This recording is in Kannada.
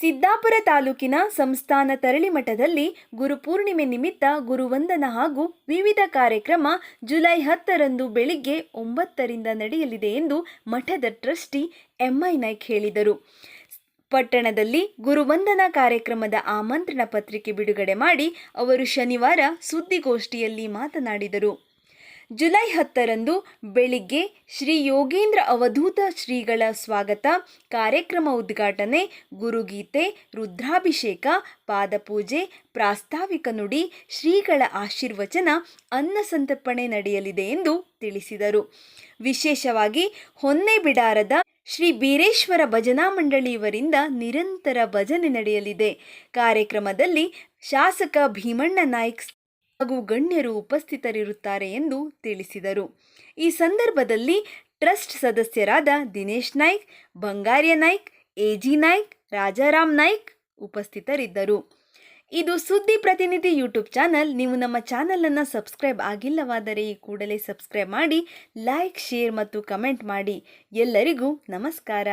ಸಿದ್ದಾಪುರ ತಾಲೂಕಿನ ಸಂಸ್ಥಾನ ತರಳಿಮಠದಲ್ಲಿ ಗುರುಪೂರ್ಣಿಮೆ ನಿಮಿತ್ತ ಗುರುವಂದನ ಹಾಗೂ ವಿವಿಧ ಕಾರ್ಯಕ್ರಮ ಜುಲೈ ಹತ್ತರಂದು ಬೆಳಿಗ್ಗೆ ಒಂಬತ್ತರಿಂದ ನಡೆಯಲಿದೆ ಎಂದು ಮಠದ ಟ್ರಸ್ಟಿ ಎಂಐ ನಾಯ್ಕ್ ಹೇಳಿದರು. ಪಟ್ಟಣದಲ್ಲಿ ಗುರುವಂದನಾ ಕಾರ್ಯಕ್ರಮದ ಆಮಂತ್ರಣ ಪತ್ರಿಕೆ ಬಿಡುಗಡೆ ಮಾಡಿ ಅವರು ಶನಿವಾರ ಸುದ್ದಿಗೋಷ್ಠಿಯಲ್ಲಿ ಮಾತನಾಡಿದರು. ಜುಲೈ ಹತ್ತರಂದು ಬೆಳಿಗ್ಗೆ ಶ್ರೀ ಯೋಗೇಂದ್ರ ಅವಧೂತ ಶ್ರೀಗಳ ಸ್ವಾಗತ, ಕಾರ್ಯಕ್ರಮ ಉದ್ಘಾಟನೆ, ಗುರುಗೀತೆ, ರುದ್ರಾಭಿಷೇಕ, ಪಾದಪೂಜೆ, ಪ್ರಾಸ್ತಾವಿಕ ನುಡಿ, ಶ್ರೀಗಳ ಆಶೀರ್ವಚನ, ಅನ್ನ ಸಂತರ್ಪಣೆ ನಡೆಯಲಿದೆ ಎಂದು ತಿಳಿಸಿದರು. ವಿಶೇಷವಾಗಿ ಹೊನ್ನೆಬಿಡಾರದ ಶ್ರೀ ಬೀರೇಶ್ವರ ಭಜನಾ ಮಂಡಳಿಯವರಿಂದ ನಿರಂತರ ಭಜನೆ ನಡೆಯಲಿದೆ. ಕಾರ್ಯಕ್ರಮದಲ್ಲಿ ಶಾಸಕ ಭೀಮಣ್ಣ ನಾಯ್ಕ್ ಹಾಗೂ ಗಣ್ಯರು ಉಪಸ್ಥಿತರಿರುತ್ತಾರೆ ಎಂದು ತಿಳಿಸಿದರು. ಈ ಸಂದರ್ಭದಲ್ಲಿ ಟ್ರಸ್ಟ್ ಸದಸ್ಯರಾದ ದಿನೇಶ್ ನಾಯ್ಕ್, ಬಂಗಾರ್ಯ ನಾಯ್ಕ್, ಎಜಿ ನಾಯ್ಕ್, ರಾಜಾರಾಮ್ ನಾಯ್ಕ್ ಉಪಸ್ಥಿತರಿದ್ದರು. ಇದು ಸುದ್ದಿ ಪ್ರತಿನಿಧಿ ಯೂಟ್ಯೂಬ್ ಚಾನಲ್. ನೀವು ನಮ್ಮ ಚಾನಲನ್ನು ಸಬ್ಸ್ಕ್ರೈಬ್ ಆಗಿಲ್ಲವಾದರೆ ಈ ಕೂಡಲೇ ಸಬ್ಸ್ಕ್ರೈಬ್ ಮಾಡಿ, ಲೈಕ್, ಶೇರ್ ಮತ್ತು ಕಮೆಂಟ್ ಮಾಡಿ. ಎಲ್ಲರಿಗೂ ನಮಸ್ಕಾರ.